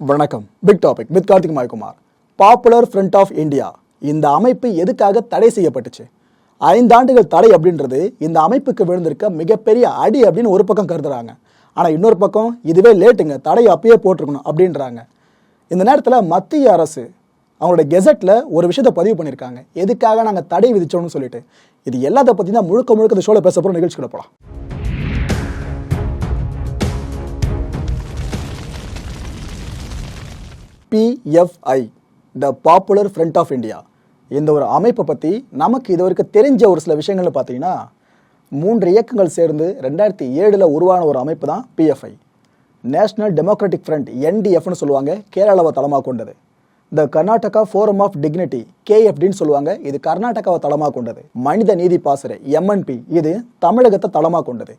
வணக்கம். Big topic with Karthik Maikumar. Popular front of India இந்த அமைப்பு எதுக்காக தடை செய்யப்பட்டுச்சு? ஐந்தாண்டுகள் தடை அப்படின்றது இந்த அமைப்புக்கு விழுந்திருக்க மிகப்பெரிய அடி அப்படின்னு ஒரு பக்கம் கருதுறாங்க. ஆனால் இன்னொரு பக்கம் இதுவே லேட்டுங்க தடை அப்பயே போட்டிருக்கணும் அப்படின்றாங்க. இந்த நேரத்தில் மத்திய அரசு அவங்களோட கெசட்டில் ஒரு விஷயத்தை பதிவு பண்ணியிருக்காங்க. எதுக்காக நாங்கள் தடை விதிச்சோம்னு சொல்லிட்டு. இது எல்லாத்த பற்றி தான் முழுக்க முழுக்க இந்த ஷோவில் பேச போகிற நிகழ்ச்சிக்குள்ள போகலாம் PFI the popular front of India இந்த ஒரு அமைப்பை பற்றி நமக்கு இது வரைக்கும் தெரிஞ்ச ஒரு சில விஷயங்கள்னு பார்த்தீங்கன்னா மூன்று இயக்கங்கள் சேர்ந்து ரெண்டாயிரத்தி ஏழில் உருவான ஒரு அமைப்பு தான் பிஎஃப்ஐ நேஷனல் டெமோக்ராட்டிக் ஃப்ரண்ட் என்டிஎஃப்னு சொல்லுவாங்க கேரளாவை தளமாக கொண்டது. The Karnataka forum of dignity கேஎஃப்டின்னு சொல்லுவாங்க இது கர்நாடகாவை தளமாக கொண்டது. மனித நீதி பாசறை எம்என்பி இது தமிழகத்தை தளமாக கொண்டது.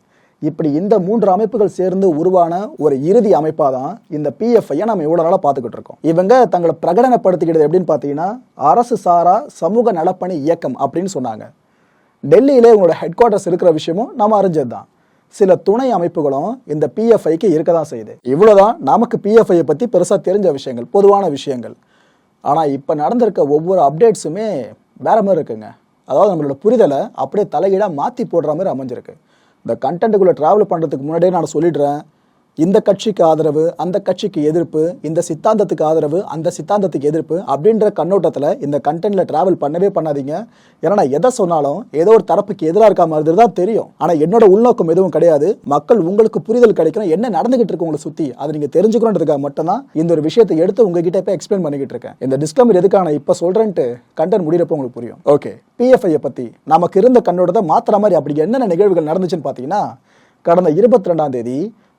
இப்படி இந்த மூன்று அமைப்புகள் சேர்ந்து உருவான ஒரு இறுதி அமைப்பாக தான் இந்த பிஎஃப்ஐயை நம்ம இவ்வளோ நாளாக பார்த்துக்கிட்டு இருக்கோம். இவங்க தங்களை பிரகடனப்படுத்திக்கிறது எப்படின்னு பார்த்தீங்கன்னா அரசு சாரா சமூக நலப்பணி இயக்கம் அப்படின்னு சொன்னாங்க. டெல்லியிலே உங்களோட ஹெட் குவார்ட்டர்ஸ் இருக்கிற விஷயமும் நம்ம அறிஞ்சது தான். சில துணை அமைப்புகளும் இந்த பிஎஃப்ஐக்கு இருக்க தான் செய்யுது. இவ்வளோதான் நமக்கு பிஎஃப்ஐயை பற்றி பெருசாக தெரிஞ்ச விஷயங்கள் பொதுவான விஷயங்கள். ஆனால் இப்போ நடந்திருக்க ஒவ்வொரு அப்டேட்ஸுமே வேற மாதிரி இருக்குங்க. அதாவது நம்மளோட புரிதலை அப்படியே தலையீடாக மாற்றி போடுற மாதிரி அமைஞ்சிருக்கு. இந்த கண்டென்ட்டுக்குள்ளே ட்ராவல் பண்ணுறதுக்கு முன்னாடியே நான் சொல்லிடுறேன். இந்த கட்சிக்கு ஆதரவு அந்த கட்சிக்கு எதிர்ப்பு இந்த சித்தாந்தத்துக்கு ஆதரவு அந்த சித்தாந்தத்துக்கு எதிர்ப்பு அப்படின்ற கண்ணோட்டத்தில் இந்த கண்டென்ட்ல டிராவல் பண்ணவே பண்ணாதீங்க. ஏன்னா எதை சொன்னாலும் ஏதோ ஒரு தரப்புக்கு எதிராக இருக்க மாதிரி தான் தெரியும். ஆனால் என்னோட உள்நோக்கம் எதுவும் கிடையாது. மக்கள் உங்களுக்கு புரிதல் கிடைக்கணும். என்ன நடந்துகிட்டு இருக்கு உங்களை சுற்றி அதை நீங்கள் தெரிஞ்சுக்கணுன்றதுக்காக மட்டும்தான் இந்த ஒரு விஷயத்தை எடுத்து உங்ககிட்ட போய் எக்ஸ்பிளைன் பண்ணிக்கிட்டு இருக்கேன். இந்த டிஸ்கவர் எதுக்கான இப்போ சொல்கிறேன்ட்டு கண்டென்ட் முடியிறப்போ உங்களுக்கு புரியும். ஓகே பிஎஃப்ஐயை பற்றி நமக்கு இருந்த கண்ணோட்டத்தை மாத்திர மாதிரி அப்படி என்னென்ன நிகழ்வுகள் நடந்துச்சுன்னு பார்த்தீங்கன்னா கடந்த இருபத்தி ரெண்டாம் தேதி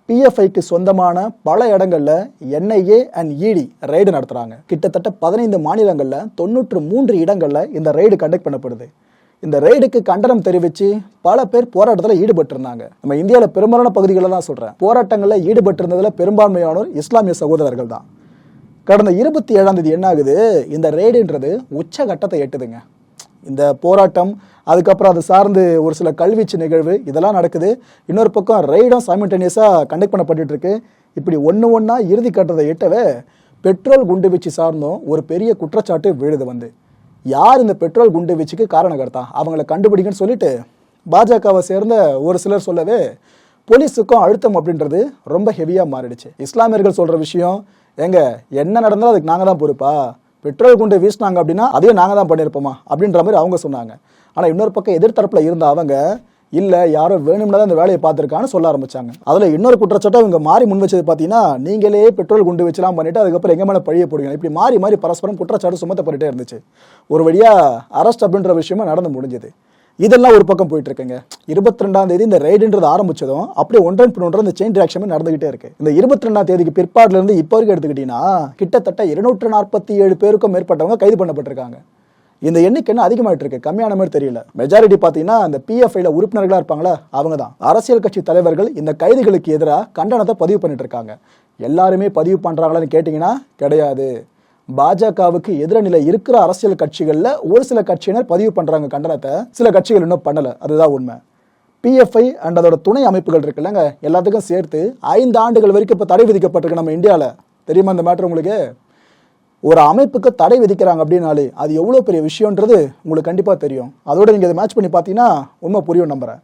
பிஎஃப்ஐக்கு சொந்தமான பல இடங்களில் என்ஐஏ அண்ட் இடி ரெய்டு நடத்துகிறாங்க கிட்டத்தட்ட பதினைந்து மாநிலங்களில் தொண்ணூற்று மூன்று இடங்களில் இந்த ரெய்டு கண்டக்ட் பண்ணப்படுது. இந்த ரெய்டுக்கு கண்டனம் தெரிவித்து பல பேர் போராட்டத்தில் ஈடுபட்டிருந்தாங்க. நம்ம இந்தியாவில் பெரும்பாலான பகுதிகளில் தான் சொல்கிறேன் போராட்டங்களில் ஈடுபட்டிருந்ததில் பெரும்பான்மையானோர் இஸ்லாமிய சகோதரர்கள் தான். கடந்த இருபத்தி ஏழாம் தேதி என்ன ஆகுது? இந்த ரெய்டுன்றது உச்ச கட்டத்தை எட்டுதுங்க. இந்த போராட்டம் அதுக்கப்புறம் அது சார்ந்து ஒரு சில கல்வீச்சு நிகழ்வு இதெல்லாம் நடக்குது. இன்னொரு பக்கம் ரைடும் சைமல்டேனியஸாக கண்டக்ட் பண்ணப்பட்டுட்டு இருக்கு இப்படி ஒன்று ஒன்றா இறுதி கட்டுறதை எட்டவே பெட்ரோல் குண்டு வீச்சு சார்ந்தும் ஒரு பெரிய குற்றச்சாட்டு விழுது வந்து. யார் இந்த பெட்ரோல் குண்டு வீச்சுக்கு காரணகர்த்தா? அவங்கள கண்டுபிடிங்கன்னு சொல்லிட்டு பாஜகவை சேர்ந்த ஒரு சிலர் சொல்லவே போலீஸுக்கும் அழுத்தம் அப்படின்றது ரொம்ப ஹெவியாக மாறிடுச்சு. இஸ்லாமியர்கள் சொல்கிற விஷயம் ஏங்க என்ன நடந்தாலும் அதுக்கு நாங்கள் தான் பொறுப்பா? பெட்ரோல் குண்டு வீசினாங்க அப்படின்னா அதையும் நாங்கள் தான் பண்ணியிருப்போமா? அப்படின்ற மாதிரி அவங்க சொன்னாங்க. ஆனால் இன்னொரு பக்கம் எதிர்த்தரப்பில் இருந்த அவங்க இல்லை யாரோ வேணும்னா தான் இந்த வேலையை பார்த்துருக்கான்னு சொல்ல ஆரம்பிச்சாங்க. அதில் இன்னொரு குற்றச்சாட்டை இவங்க மாறி முன் வச்சது பார்த்தீங்கன்னா நீங்களே பெட்ரோல் குண்டு வச்சுலாம் பண்ணிட்டு அதுக்கப்புறம் எங்கே மேலே பழிய போடுங்க இப்படி மாறி மாறி பரஸ்பரம் குற்றச்சாட்டு சுமத்தப்பட்டுட்டே இருந்துச்சு. ஒரு வழியாக அரெஸ்ட் அப்படின்ற விஷயமா நடந்து முடிஞ்சது. இதெல்லாம் ஒரு பக்கம் போயிட்டு இருக்குங்க இருபத்தி ரெண்டாம் தேதி இந்த ரைடுன்றது ஆரம்பிச்சதும் அப்படியே ஒன்றன் பின் இந்த செயின் ரியாக்ஷன் நடந்துகிட்டே இருக்கு. இந்த இருபத்தி ரெண்டாம் தேதிக்கு பிற்பாடுல இருந்து இப்போ வரைக்கும் எடுத்துக்கிட்டீங்கன்னா கிட்டத்தட்ட இருநூற்று நாற்பத்தி ஏழு பேருக்கும் மேற்பட்டவங்க கைது பண்ணப்பட்டிருக்காங்க. இந்த எண்ணிக்கை என்ன அதிகமாயிட்டு இருக்கு கம்மியான மாதிரி தெரியல. மெஜாரிட்டி பாத்தீங்கன்னா அந்த பிஎஃப்ஐல உறுப்பினர்களா இருப்பாங்களா? அவங்க தான் அரசியல் கட்சி தலைவர்கள் இந்த கைதுகளுக்கு எதிராக கண்டனத்தை பதிவு பண்ணிட்டு இருக்காங்க எல்லாருமே பதிவு பண்றாங்களான்னு கேட்டிங்கன்னா கிடையாது. பாஜகவுக்கு எதிரநிலை இருக்கிற அரசியல் கட்சிகளில் ஒரு சில கட்சியினர் பதிவு பண்றாங்க கண்டனத்தை. சில கட்சிகள் இன்னும் பண்ணல. அதுதான் உண்மை. பிஎஃப்ஐ அண்ட் அதோட துணை அமைப்புகள் இருக்குல்லங்க எல்லாத்துக்கும் சேர்த்து ஐந்து ஆண்டுகள் வரைக்கும் இப்போ தடை விதிக்கப்பட்டிருக்கு நம்ம இந்தியாவில் தெரியுமா இந்த மேட்ரு உங்களுக்கு? ஒரு அமைப்புக்கு தடை விதிக்கிறாங்க அப்படின்னாலே அது எவ்வளோ பெரிய விஷயன்றது உங்களுக்கு கண்டிப்பாக தெரியும். அதோட நீங்கள் இதை மேட்ச் பண்ணி பார்த்தீங்கன்னா உண்மை புரியும் நம்புகிறேன்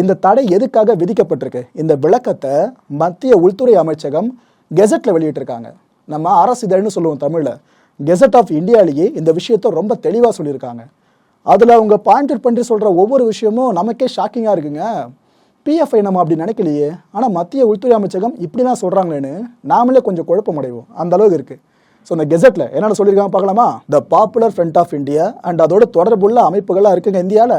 இந்த தடை எதுக்காக விதிக்கப்பட்டிருக்கு? இந்த விளக்கத்தை மத்திய உள்துறை அமைச்சகம் கெசட்டில் வெளியிட்டிருக்காங்க. நம்ம அரசிதழ்னு சொல்லுவோம் தமிழில். கெசட் ஆஃப் இந்தியாலேயே இந்த விஷயத்தை ரொம்ப தெளிவாக சொல்லியிருக்காங்க. அதில் அவங்க பாயிண்ட் பண்ணி சொல்கிற ஒவ்வொரு விஷயமும் நமக்கே ஷாக்கிங்காக இருக்குங்க. பிஎஃப்ஐ நம்ம அப்படி நினைக்கலையே. ஆனால் மத்திய உள்துறை அமைச்சகம் இப்படி தான் சொல்கிறாங்களேன்னு நாமளே கொஞ்சம் குழப்பம் அடைவோம் அந்த அளவுக்கு இருக்குது ஸோ இந்த கெசட்டில் என்னென்ன சொல்லியிருக்காங்க பார்க்கலாமா? The popular front of India and அதோட தொடர்புள்ள அமைப்புகளாக இருக்குங்க இந்தியாவில்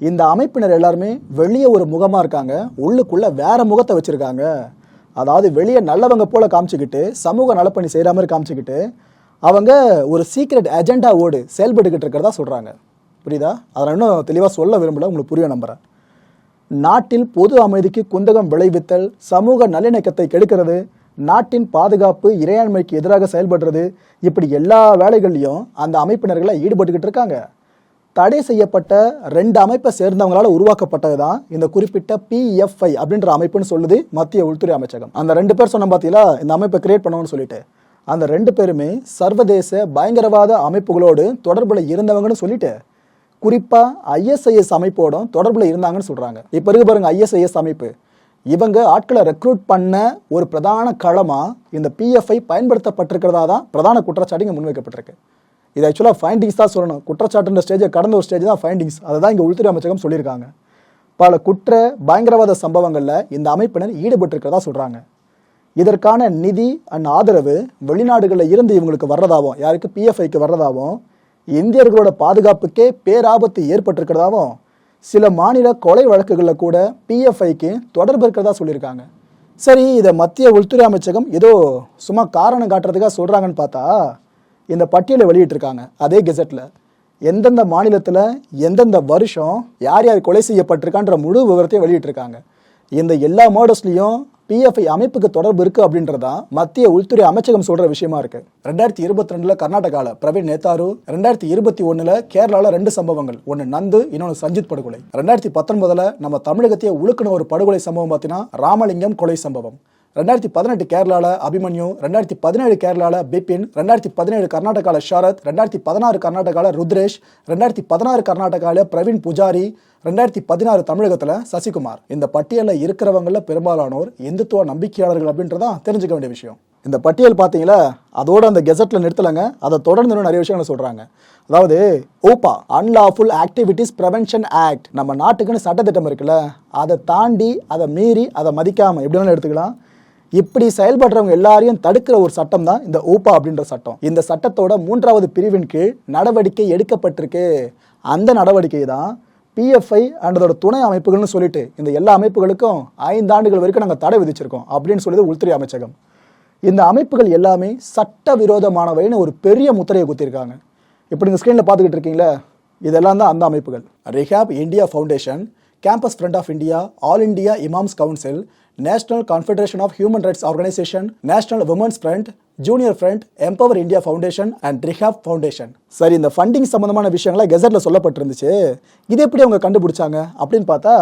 இந்த அமைப்பினர் எல்லாருமே வெளியே ஒரு முகமாக இருக்காங்க. உள்ளுக்குள்ளே வேற முகத்தை வச்சுருக்காங்க. அதாவது வெளியே நல்லவங்க போல காமிச்சுக்கிட்டு சமூக நலப்பணி செய்கிற மாதிரி காமிச்சுக்கிட்டு அவங்க ஒரு சீக்ரெட் அஜெண்டாவோடு செயல்பட்டுக்கிட்டு இருக்கிறதா சொல்கிறாங்க புரியுதா? அதை இன்னும் தெளிவாக சொல்ல விரும்பல உங்களுக்கு புரிய நம்புகிறேன் நாட்டில் பொது அமைதிக்கு குந்தகம் விளைவித்தல் சமூக நல்லிணக்கத்தை கெடுக்கிறது நாட்டின் பாதுகாப்பு இறையாண்மைக்கு எதிராக செயல்படுறது இப்படி எல்லா வேலைகள்லையும் அந்த அமைப்பினர்களை ஈடுபட்டுக்கிட்டு இருக்காங்க. தடை செய்யப்பட்ட ரெண்டு அமைப்பை சேர்ந்தவங்களால உருவாக்கப்பட்டது தான் இந்த குறிப்பிட்ட பிஎஃப்ஐ அப்படின்ற அமைப்புன்னு சொல்லுது மத்திய உள்துறை அமைச்சகம். அந்த ரெண்டு பேர் சொன்ன பார்த்தீங்களா இந்த அமைப்பை கிரியேட் பண்ணணும்னு சொல்லிட்டு. அந்த ரெண்டு பேருமே சர்வதேச பயங்கரவாத அமைப்புகளோடு தொடர்புல இருந்தவங்கன்னு சொல்லிட்டு குறிப்பா ஐஎஸ்ஐஎஸ் அமைப்போடும் தொடர்புல இருந்தாங்கன்னு சொல்றாங்க. இப்போ இருக்கு பாருங்க ஐஎஸ்ஐஎஸ் அமைப்பு. இவங்க ஆட்களை ரெக்ரூட் பண்ண ஒரு பிரதான களமா இந்த பிஎஃப்ஐ பயன்படுத்தப்பட்டிருக்கிறதா தான் பிரதான குற்றச்சாட்டு இங்கே முன்வைக்கப்பட்டிருக்கு. இது ஆக்சுவலாக ஃபைண்டிங்ஸ் தான் சொல்லணும். குற்றச்சாட்டுன்ற ஸ்டேஜை கடந்த ஒரு ஸ்டேஜ் தான் ஃபைண்டிங்ஸ் அதை தான் இங்கே உள்துறை அமைச்சகம் சொல்லியிருக்காங்க. பல குற்ற பயங்கரவாத சம்பவங்களில் இந்த அமைப்பினர் ஈடுபட்டிருக்கிறதா சொல்கிறாங்க இதற்கான நிதி அண்ட் ஆதரவு வெளிநாடுகளில் இருந்து இவங்களுக்கு வர்றதாவும் யாருக்கு பிஎஃப்ஐக்கு வர்றதாவும் இந்தியர்களோட பாதுகாப்புக்கே பேராபத்து ஏற்பட்டிருக்கிறதாவும் சில மாநில கொலை வழக்குகளில் கூட பிஎஃப்ஐக்கு தொடர்பு இருக்கிறதா சொல்லியிருக்காங்க. சரி இதை மத்திய உள்துறை அமைச்சகம் ஏதோ சும்மா காரணம் காட்டுறதுக்காக சொல்கிறாங்கன்னு பார்த்தா இந்த பட்டியலை வெளியிட்டிருக்காங்க. அதே கெசட்டில் எந்தெந்த மாநிலத்தில் எந்தெந்த வருஷம் யார் யார் கொலை செய்யப்பட்டிருக்கான்ற முழு விவரத்தையும் வெளியிட்டிருக்காங்க. இந்த எல்லா மர்டர்ஸ்லையும் பிஎஃப்ஐ அமைப்புக்கு தொடர்பு இருக்குது அப்படின்றதா மத்திய உள்துறை அமைச்சகம் சொல்கிற விஷயமா இருக்குது ரெண்டாயிரத்தி இருபத்தி ரெண்டில் கர்நாடகாவில் பிரவீன் நேதாரு ரெண்டாயிரத்தி இருபத்தி ஒன்றில் கேரளாவில் ரெண்டு சம்பவங்கள் ஒன்று நந்து இன்னொன்று சஞ்சித் படுகொலை. ரெண்டாயிரத்தி பத்தொன்பதில் நம்ம தமிழகத்தையே உழுக்கின ஒரு படுகொலை சம்பவம் பார்த்தீங்கன்னா ராமலிங்கம் கொலை சம்பவம். ரெண்டாயிரத்தி பதினெட்டு கேரளாவில் அபிமன்யு ரெண்டாயிரத்தி பதினேழு கேரளாவில் பிபின் ரெண்டாயிரத்தி பதினேழு கர்நாடகாவில் ஷரத் ரெண்டாயிரத்தி பதினாறு கர்நாடகால ருத்ரேஷ் ரெண்டாயிரத்தி பதினாறு கர்நாடகாவில் பிரவீன் புஜாரி ரெண்டாயிரத்தி பதினாறு தமிழகத்தில் சசிகுமார். இந்த பட்டியலில் இருக்கிறவங்களில் பெரும்பாலானோர் இந்துத்துவ நம்பிக்கையாளர்கள் அப்படின்றதான் தெரிஞ்சுக்க வேண்டிய விஷயம். இந்த பட்டியல் பார்த்தீங்களா அதோட அந்த கெசட்டில் நிறுத்தலைங்க. அதை தொடர்ந்து இன்னும் நிறைய விஷயங்களை சொல்கிறாங்க அதாவது UAPA unlawful activities prevention act நம்ம நாட்டுக்குன்னு சட்டத்திட்டம் இருக்குல்ல அதை தாண்டி அதை மீறி அதை மதிக்காமல் எப்படி வேணாலும் எடுத்துக்கலாம். இப்படி செயல்படுறவங்க எல்லாரையும் தடுக்கிற ஒரு சட்டம் தான் இந்த ஊப்பா அப்படின்ற சட்டம். இந்த சட்டத்தோட மூன்றாவது பிரிவின் கீழ் நடவடிக்கை எடுக்கப்பட்டிருக்கு. அந்த நடவடிக்கை தான் பிஎஃப்ஐ அண்ட் அதோட துணை அமைப்புகள்னு சொல்லிட்டு இந்த எல்லா அமைப்புகளுக்கும் ஐந்து ஆண்டுகள் வரைக்கும் நாங்கள் தடை விதிச்சிருக்கோம் அப்படின்னு சொல்லுது உள்துறை அமைச்சகம். இந்த அமைப்புகள் எல்லாமே சட்ட விரோதமானவைன்னு ஒரு பெரிய முத்திரையை குத்திருக்காங்க. இப்போ நீங்கள் ஸ்க்ரீனில் பார்த்துக்கிட்டு இருக்கீங்களே? இதெல்லாம் தான் அந்த அமைப்புகள். Rehab India foundation campus front of India all India imams council national confederation of human rights organisation national women's front junior front empower India foundation and rehab foundation சரி இந்த ஃபண்டிங் சம்மந்தமான விஷயங்கள கெசட்டில் சொல்லப்பட்டிருந்துச்சு. இது எப்படி அவங்க கண்டுபிடிச்சாங்க அப்படின்னு பார்த்தா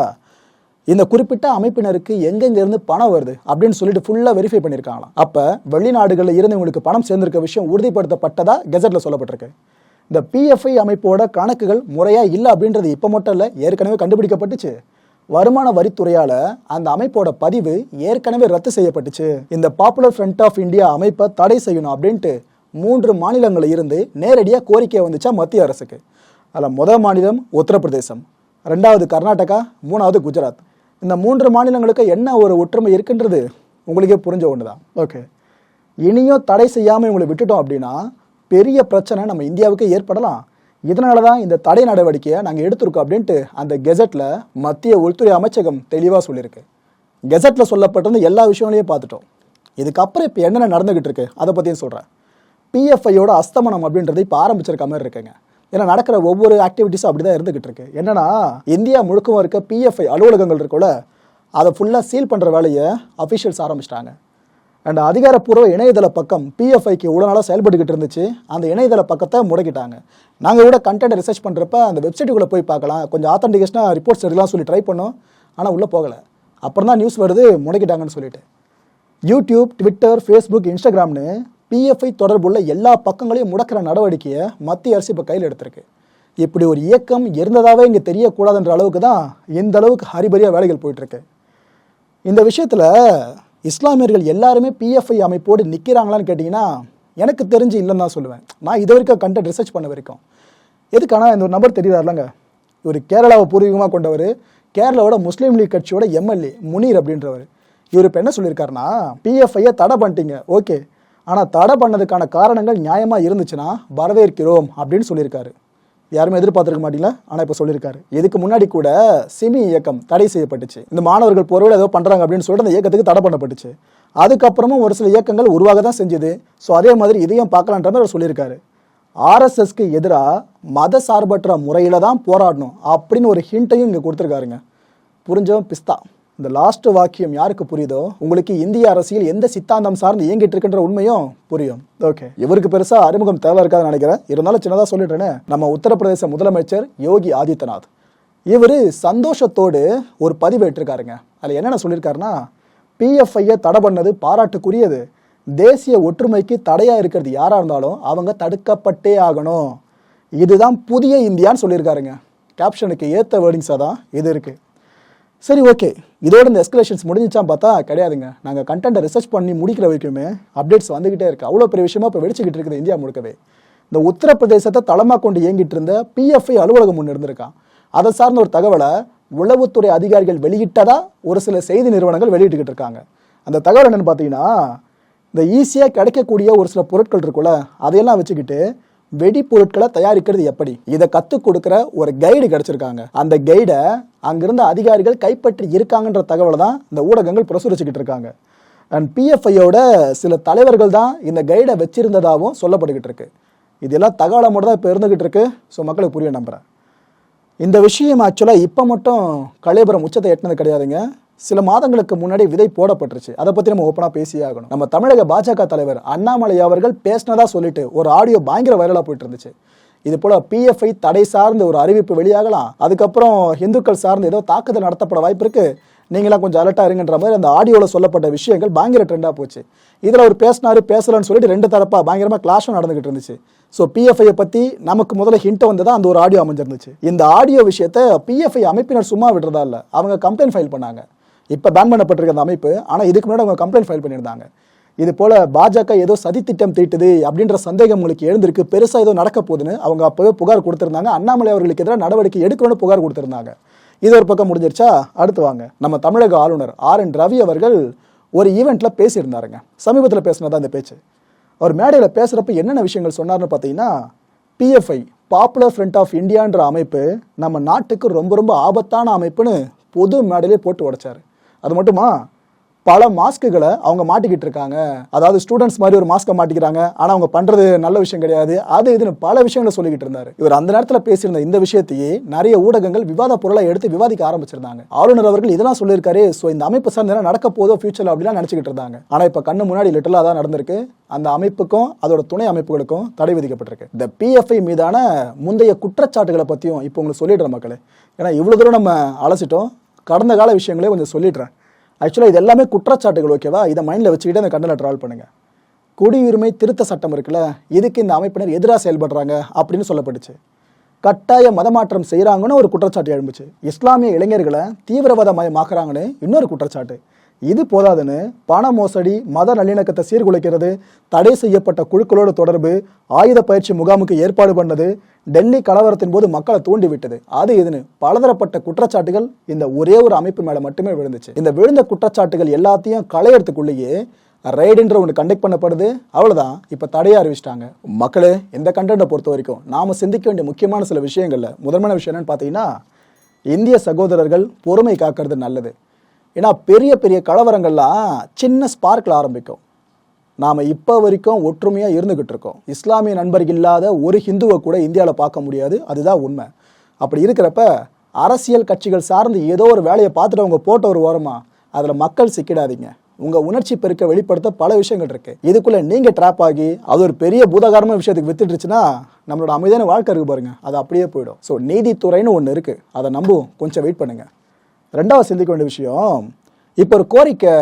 இந்த குறிப்பிட்ட அமைப்பினருக்கு எங்கெங்கிருந்து பணம் வருது அப்படின்னு சொல்லிட்டு ஃபுல்லாக வெரிஃபை பண்ணியிருக்காங்களாம். அப்போ வெளிநாடுகளில் இருந்து இவங்களுக்கு பணம் சேர்ந்திருக்க விஷயம் உறுதிப்படுத்தப்பட்டதா கெசட்டில் சொல்லப்பட்டிருக்கு. இந்த பிஎஃப்ஐ அமைப்போட கணக்குகள் முறையாக இல்லை அப்படின்றது இப்போ மட்டும் இல்லை ஏற்கனவே கண்டுபிடிக்கப்பட்டுச்சு. வருமான வரித்துறையால அந்த அமைப்போட பதிவு ஏற்கனவே ரத்து செய்யப்பட்டுச்சு. இந்த பாப்புலர் ஃப்ரண்ட் ஆஃப் இந்தியா அமைப்பை தடை செய்யணும் அப்படின்ட்டு மூன்று மாநிலங்களில் இருந்து நேரடியாக கோரிக்கை வந்துச்சா மத்திய அரசுக்கு. அதில் முதல் மாநிலம் உத்தரப்பிரதேசம் ரெண்டாவது கர்நாடகா மூணாவது குஜராத். இந்த மூன்று மாநிலங்களுக்கு என்ன ஒரு ஒற்றுமை இருக்குன்றது உங்களுக்கே புரிஞ்ச ஒன்று தான் ஓகே இனியும் தடை செய்யாமல் இவங்களை விட்டுட்டோம் அப்படின்னா பெரிய பிரச்சனை நம்ம இந்தியாவுக்கு ஏற்படலாம். இதனால தான் இந்த தடை நடவடிக்கையை நாங்கள் எடுத்திருக்கோம் அப்படின்ட்டு அந்த கெசட்டில் மத்திய உள்துறை அமைச்சகம் தெளிவாக சொல்லியிருக்கு. கெசட்டில் சொல்லப்பட்டிருந்த எல்லா விஷயங்களையும் பார்த்துட்டோம். இதுக்கப்புறம் இப்போ என்னென்ன நடந்துகிட்டு இருக்கு? அதை பற்றியும் சொல்கிறேன் பிஎஃப்ஐயோட அஸ்தமனம் அப்படின்றது இப்போ ஆரம்பிச்சிருக்க மாதிரி இருக்குங்க. ஏன்னா நடக்கிற ஒவ்வொரு ஆக்டிவிட்டீஸும் அப்படி தான் இருந்துகிட்டு இருக்கு. என்னன்னா இந்தியா முழுக்கவும் இருக்க பிஎஃப்ஐ அலுவலகங்கள் இருக்குல்ல அதை ஃபுல்லாக சீல் பண்ணுற வேலையை அஃபிஷியல்ஸ் ஆரம்பிச்சிட்டாங்க. அண்ட் அதிகாரப்பூர்வ இணையதள பக்கம் பிஎஃப்ஐக்கு இவ்வளோ நாளாக செயல்பட்டுக்கிட்டு இருந்துச்சு. அந்த இணையதள பக்கத்தை முடக்கிட்டாங்க. நாங்கள் கூட கண்டென்ட் ரிசர்ச் பண்ணுறப்ப அந்த வெப்சைட்டுக்குள்ளே போய் பார்க்கலாம். கொஞ்சம் ஆத்தன்டிகேஷனாக ரிப்போர்ட்ஸ் எடுக்கலாம் சொல்லி ட்ரை பண்ணோம். ஆனால் உள்ளே போகலை. அப்புறம் தான் நியூஸ் வருது முடக்கிட்டாங்கன்னு சொல்லிட்டு. யூடியூப் ட்விட்டர் ஃபேஸ்புக் இன்ஸ்டாகிராம்னு பிஎஃப்ஐ தொடர்புள்ள எல்லா பக்கங்களையும் முடக்கிற நடவடிக்கையை மத்திய அரசு இப்போ கையில் எடுத்திருக்கு. இப்படி ஒரு இயக்கம் இருந்ததாகவே இங்கே தெரியக்கூடாதுன்ற அளவுக்கு தான் இந்த அளவுக்கு ஹரிபரியாக வேலைகள் போயிட்டுருக்கு இந்த விஷயத்தில் இஸ்லாமியர்கள் எல்லாருமே பிஎஃப்ஐ அமைப்போடு நிற்கிறாங்களான்னு கேட்டிங்கன்னா எனக்கு தெரிஞ்சு இல்லைன்னு தான் சொல்லுவேன். நான் இது வரைக்கும் கண்டென்ட் ரிசர்ச் பண்ண வரைக்கும். எதுக்கான இந்த ஒரு நபர் தெரியுறாருலங்க. இவர் கேரளாவை பூர்வீகமாக கொண்டவர். கேரளாவோட முஸ்லீம் லீக் கட்சியோட எம்எல்ஏ முனீர் அப்படின்றவர். இவர் இப்போ என்ன சொல்லியிருக்காருன்னா பிஎஃப்ஐயை தடை பண்ணிட்டீங்க. ஓகே. ஆனால் தடை பண்ணதுக்கான காரணங்கள் நியாயமாக இருந்துச்சுன்னா வரவேற்கிறோம் அப்படின்னு சொல்லியிருக்காரு. யாருமே எதிர்பார்த்துருக்க மாட்டீங்களா? ஆனால் இப்போ சொல்லியிருக்காரு. இதுக்கு முன்னாடி கூட சிமி இயக்கம் தடை செய்யப்பட்டுச்சு. இந்த மாணவர்கள் பொருள் ஏதோ பண்ணுறாங்க அப்படின்னு சொல்லிட்டு அந்த இயக்கத்துக்கு தடை பண்ணப்பட்டுச்சு. அதுக்கப்புறமும் ஒரு சில இயக்கங்கள் உருவாக தான் செஞ்சுது. ஸோ அதே மாதிரி இதையும் பார்க்கலான்ற மாதிரி அவர் சொல்லியிருக்காரு. ஆர்எஸ்எஸ்க்கு எதிராக மத சார்பற்ற முறையில் தான் போராடணும் அப்படின்னு ஒரு ஹிண்ட்டையும் இங்கே கொடுத்துருக்காருங்க. புரிஞ்சவன் பிஸ்தா? இந்த லாஸ்ட் வாக்கியம் யாருக்கு புரியுதோ? உங்களுக்கு இந்திய அரசியல் எந்த சித்தாந்தம் சார்ந்து இயங்கிட்டு இருக்கின்ற உண்மையும் புரியும். ஓகே இவருக்கு பெருசா அறிமுகம் தேவை இருக்காதுன்னு நினைக்கிறேன். இருந்தாலும் சின்னதா சொல்லிட்டேன்னு நம்ம உத்தரப்பிரதேச முதலமைச்சர் யோகி ஆதித்யநாத். இவர் சந்தோஷத்தோடு ஒரு பதிவு இட்டிருக்காருங்க அதில் என்னென்ன சொல்லியிருக்காருன்னா பிஎஃப்ஐயை தடை பண்ணது பாராட்டுக்குரியது. தேசிய ஒற்றுமைக்கு தடையாக இருக்கிறது யாராக இருந்தாலும் அவங்க தடுக்கப்பட்டே ஆகணும். இதுதான் புதிய இந்தியான்னு சொல்லியிருக்காருங்க. கேப்ஷனுக்கு ஏற்ற வேர்டிங்ஸாக தான் இது இருக்குது சரி ஓகே இதோட இந்த எஸ்கலேஷன்ஸ் முடிஞ்சிச்சான் பார்த்தா கிடையாதுங்க. நாங்கள் கண்டென்ட்டை ரிசர்ச் பண்ணி முடிக்கிற வரைக்குமே அப்டேட்ஸ் வந்துகிட்டே இருக்கு. அவ்வளோ பெரிய விஷயமா இப்போ வெடிச்சுக்கிட்டு இருக்குது இந்தியா முழுக்கவே. இந்த உத்தரப்பிரதேசத்தை தளமாக கொண்டு இயங்கிட்டு இருந்த பிஎஃப்ஐ அலுவலகம் ஒன்று இருந்திருக்கான். அதை சார்ந்த ஒரு தகவலை உளவுத்துறை அதிகாரிகள் வெளியிட்டதா ஒரு சில செய்தி நிறுவனங்கள் வெளியிட்டுக்கிட்டு இருக்காங்க. அந்த தகவல் என்னன்னு பார்த்தீங்கன்னா இந்த ஈஸியாக கிடைக்கக்கூடிய ஒரு சில பொருட்கள் இருக்குல்ல அதையெல்லாம் வச்சுக்கிட்டு வெடி பொருட்களை தயாரிக்கிறது எப்படி? இதை கற்றுக் கொடுக்குற ஒரு கைடு கிடைச்சிருக்காங்க. அந்த கைடை அங்கிருந்த அதிகாரிகள் கைப்பற்றி இருக்காங்கன்ற தகவலை தான் இந்த ஊடகங்கள் பிரசுரிச்சுக்கிட்டு இருக்காங்க. அண்ட் பிஎஃப்ஐயோட சில தலைவர்கள் தான் இந்த கைடை வச்சிருந்ததாகவும் சொல்லப்பட்டுக்கிட்டு இருக்கு. இதெல்லாம் தகவலை மட்டும் தான் இப்போ இருந்துகிட்டு இருக்கு. ஸோ மக்களுக்கு புரிய நம்புறேன். இந்த விஷயம் ஆக்சுவலாக இப்போ மட்டும் கலைபுரம் உச்சத்தை எட்டினது கிடையாதுங்க. சில மாதங்களுக்கு முன்னாடி விதை போடப்பட்டுருச்சு. அதை பற்றி நம்ம ஓப்பனாக பேசியே ஆகணும். நம்ம தமிழக பாஜக தலைவர் அண்ணாமலை அவர்கள் பேசினதா சொல்லிட்டு ஒரு ஆடியோ பயங்கர வைரலாக போயிட்டு இருந்துச்சு இது போல பிஎஃப்ஐ தடை சார்ந்த ஒரு அறிவிப்பு வெளியாகலாம். அதுக்கப்புறம் இந்துக்கள் சார்ந்து ஏதோ தாக்குதல் நடத்தப்பட வாய்ப்பு இருக்கு. நீங்களாம் கொஞ்சம் அலர்ட்டாக இருங்கன்ற மாதிரி அந்த ஆடியோவில் சொல்லப்பட்ட விஷயங்கள் பயங்கர ட்ரெண்டாக போச்சு. இதில் அவர் பேசினாரு பேசலன்னு சொல்லிட்டு ரெண்டு தரப்பா பயங்கரமாக கிளாஷும் நடந்துகிட்டு இருந்துச்சு. ஸோ பிஎஃப்ஐயை பற்றி நமக்கு முதல்ல ஹிண்ட் வந்து தான் அந்த ஒரு ஆடியோ அமைஞ்சிருந்துச்சு. இந்த ஆடியோ விஷயத்தை பிஎஃப்ஐ அமைப்பினர் சும்மா விடுறதா இல்லை. அவங்க கம்ப்ளைண்ட் ஃபைல் பண்ணாங்க. இப்போ பேன் பண்ணப்பட்டிருக்க அந்த அமைப்பு ஆனால் இதுக்கு முன்னாடி அவங்க கம்ப்ளைண்ட் ஃபைல் பண்ணியிருந்தாங்க. இது போல பாஜக ஏதோ சதித்திட்டம் தீட்டுது அப்படின்ற சந்தேகம் உங்களுக்கு எழுந்திருக்கு பெருசாக ஏதோ நடக்க போகுதுன்னு அவங்க அப்போவே புகார் கொடுத்துருந்தாங்க. அண்ணாமலை அவர்களுக்கு எதிராக நடவடிக்கை எடுக்கணும்னு புகார் கொடுத்துருந்தாங்க. இது ஒரு பக்கம் முடிஞ்சிருச்சா? அடுத்து வாங்க. நம்ம தமிழக ஆளுநர் ஆர் என் ரவி அவர்கள் ஒரு ஈவெண்ட்ல பேசியிருந்தாருங்க. சமீபத்தில் பேசினதா அந்த பேச்சு. அவர் மேடையில் பேசுகிறப்ப என்னென்ன விஷயங்கள் சொன்னார்னு பார்த்தீங்கன்னா பிஎஃப்ஐ பாப்புலர் ஃப்ரண்ட் ஆஃப் இந்தியான்ற அமைப்பு நம்ம நாட்டுக்கு ரொம்ப ரொம்ப ஆபத்தான அமைப்புன்னு பொது மேடையிலே போட்டு உடைச்சாரு. அது மட்டுமா? பல மாஸ்க்குகளை அவங்க மாட்டிக்கிட்டு இருக்காங்க அதாவது ஸ்டூடெண்ட்ஸ் மாதிரி ஒரு மாஸ்க்கை மாட்டிக்கிறாங்க. ஆனால் அவங்க பண்ணுறது நல்ல விஷயம் கிடையாது. அது இதுன்னு பல விஷயங்களை சொல்லிக்கிட்டு இருந்தார். இவர் அந்த நேரத்தில் பேசியிருந்த இந்த விஷயத்தையே நிறைய ஊடகங்கள் விவாத பொருளை எடுத்து விவாதிக்க ஆரம்பிச்சிருந்தாங்க. ஆளுநர் அவர்கள் இதெல்லாம் சொல்லியிருக்காரு. ஸோ இந்த அமைப்பு சார்ந்த நடக்க போதோ ஃபியூச்சர் அப்படிலாம் நினச்சிக்கிட்டு இருந்தாங்க. ஆனால் இப்போ கண்ணு முன்னாடி லிட்டலாக தான் நடந்திருக்கு. அந்த அமைப்புக்கும் அதோட துணை அமைப்புகளுக்கும் தடை விதிக்கப்பட்டிருக்கு. இந்த பிஎஃப்ஐ மீதான முந்தைய குற்றச்சாட்டுகளை பற்றியும் இப்போ உங்களுக்கு சொல்லிடுறேன் மக்களே. ஏன்னா இவ்வளோ தூரம் நம்ம அலசிட்டோம். கடந்த கால விஷயங்களே கொஞ்சம் சொல்லிடுறேன். ஆக்சுவலாக இது எல்லாமே குற்றச்சாட்டுகள் ஓகேவா இதை மைண்டில் வச்சுக்கிட்டு அந்த கண்ணில் ட்ராவல் பண்ணுங்கள் குடியுரிமை திருத்த சட்டம் இருக்குல்ல இதுக்கு இந்த அமைப்பினர் எதிராக செயல்படுறாங்க அப்படின்னு சொல்லப்பட்டுச்சு. கட்டாய மதமாற்றம் செய்கிறாங்கன்னு ஒரு குற்றச்சாட்டு எழும்புச்சு. இஸ்லாமிய இளைஞர்களை தீவிரவாதமயமாக்குறாங்கன்னு இன்னொரு குற்றச்சாட்டு. இது போதாதுன்னு பண மோசடி மத நல்லிணக்கத்தை சீர்குலைக்கிறது தடை செய்யப்பட்ட குழுக்களோடு தொடர்பு ஆயுத பயிற்சி முகாமுக்கு ஏற்பாடு பண்ணது டெல்லி கலவரத்தின் போது மக்களை தூண்டிவிட்டது. அது இதுன்னு பலதரப்பட்ட குற்றச்சாட்டுகள் இந்த ஒரே ஒரு அமைப்பு மேல மட்டுமே விழுந்துச்சு. இந்த விழுந்த குற்றச்சாட்டுகள் எல்லாத்தையும் களையறதுக்குள்ளேயே ரைடுன்ற ஒன்று கண்டக்ட் பண்ணப்படுது. அவ்வளோதான் இப்போ தடையாக அறிவிச்சிட்டாங்க. மக்களே இந்த கண்டென்ட்டை பொறுத்த வரைக்கும் நாம் சிந்திக்க வேண்டிய முக்கியமான சில விஷயங்களில் முதன்மையான விஷயம் என்னன்னு பார்த்தீங்கன்னா இந்திய சகோதரர்கள் பொறுமை காக்கிறது நல்லது. ஏன்னா பெரிய பெரிய கலவரங்கள்லாம் சின்ன ஸ்பார்க்கில் ஆரம்பிக்கும். நாம் இப்போ வரைக்கும் ஒற்றுமையாக இருந்துக்கிட்டு இருக்கோம். இஸ்லாமிய நண்பர்கள் இல்லாத ஒரு ஹிந்துவை கூட இந்தியாவில் பார்க்க முடியாது. அதுதான் உண்மை. அப்படி இருக்கிறப்ப அரசியல் கட்சிகள் சார்ந்து ஏதோ ஒரு வேலையை பார்த்துட்டு அவங்க போட்ட ஒரு ஓரமா அதில் மக்கள் சிக்கிடாதீங்க. உங்கள் உணர்ச்சி பெருக்க வெளிப்படுத்த பல விஷயங்கள் இருக்கு. இதுக்குள்ளே நீங்கள் ட்ராப் ஆகி அது ஒரு பெரிய பூதாகாரமான விஷயத்துக்கு வித்துட்டுருச்சுன்னா நம்மளோட அமைதியான வாழ்க்கை இருக்கு பாருங்க. அது அப்படியே போயிடும். ஸோ நீதித்துறைன்னு ஒன்று இருக்குது அதை நம்புவோம். கொஞ்சம் வெயிட் பண்ணுங்கள் ரெண்டாவது சிந்திக்க வேண்டிய விஷயம் இப்போ ஒரு கோரிக்கை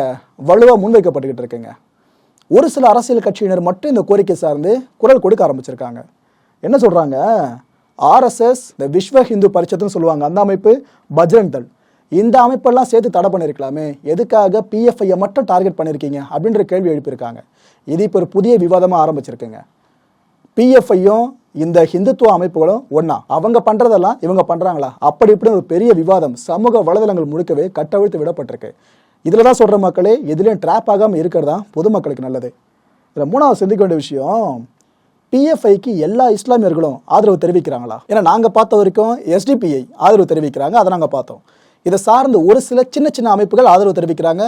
வலுவாக முன்வைக்கப்பட்டுக்கிட்டு இருக்குங்க. ஒரு சில அரசியல் கட்சியினர் மட்டும் இந்த கோரிக்கை சார்ந்து குரல் கொடுக்க ஆரம்பிச்சிருக்காங்க. என்ன சொல்கிறாங்க ஆர்எஸ்எஸ் இந்த விஸ்வ ஹிந்து பரிஷத்துன்னு சொல்லுவாங்க அந்த அமைப்பு பஜ்ரங் தள். இந்த அமைப்பெல்லாம் சேர்த்து தடை பண்ணியிருக்கலாமே எதுக்காக பிஎஃப்ஐயை மட்டும் டார்கெட் பண்ணியிருக்கீங்க அப்படின்ற கேள்வி எழுப்பியிருக்காங்க. இது இப்போ ஒரு புதிய விவாதமாக ஆரம்பிச்சிருக்குங்க. பிஎஃப்ஐயும் இந்த ஹிந்துத்துவ அமைப்புகளும் ஒன்னா அவங்க பண்றதெல்லாம் இவங்க பண்றாங்களா? அப்படி இப்படி ஒரு பெரிய விவாதம் சமூக வலைதளங்கள் முழுக்கவே கட்டவிழ்த்து விடப்பட்டிருக்கு. இதில் தான் சொல்ற மக்களே எதிலையும் ட்ராப் ஆகாம இருக்கிறது தான் பொதுமக்களுக்கு நல்லது. இதில் மூணாவது சிந்திக்க வேண்டிய விஷயம் பிஎஃப்ஐக்கு எல்லா இஸ்லாமியர்களும் ஆதரவு தெரிவிக்கிறாங்களா? ஏன்னா நாங்கள் பார்த்த வரைக்கும் எஸ்டிபிஐ ஆதரவு தெரிவிக்கிறாங்க அதை நாங்கள் பார்த்தோம். இதை சார்ந்து ஒரு சில சின்ன சின்ன அமைப்புகள் ஆதரவு தெரிவிக்கிறாங்க.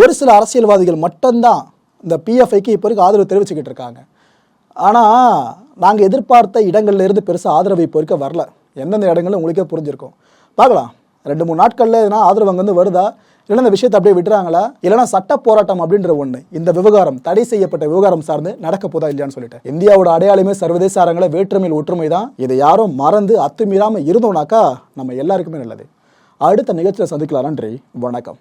ஒரு சில அரசியல்வாதிகள் மட்டும்தான் இந்த பிஎஃப்ஐக்கு இப்போ வரைக்கும் ஆதரவு தெரிவிச்சுக்கிட்டு இருக்காங்க. ஆனால் நாங்கள் எதிர்பார்த்த இடங்கள்ல இருந்து பெருசாக ஆதரவு இப்போ வரல. எந்தெந்த இடங்களும் உங்களுக்கே புரிஞ்சிருக்கும். பார்க்கலாம். ரெண்டு மூணு நாட்களில் எதனா ஆதரவு அங்கேருந்து வருதா? இல்லைன்னா இந்த விஷயத்தை அப்படியே விட்டுறாங்களா? இல்லைன்னா சட்ட போராட்டம் அப்படின்ற ஒன்று இந்த விவகாரம் தடை செய்யப்பட்ட விவகாரம் சார்ந்து நடக்க போதா இல்லையான்னு சொல்லிட்டு. இந்தியாவோட அடையாளமே சர்வதேச அரங்கில் வேற்றுமையில் ஒற்றுமை தான். இதை யாரும் மறந்து அத்துமீறாமல் இருந்தோம்னாக்கா நம்ம எல்லாருக்குமே நல்லது. அடுத்த நிகழ்ச்சியில் சந்திக்கலாம் நன்றி வணக்கம்.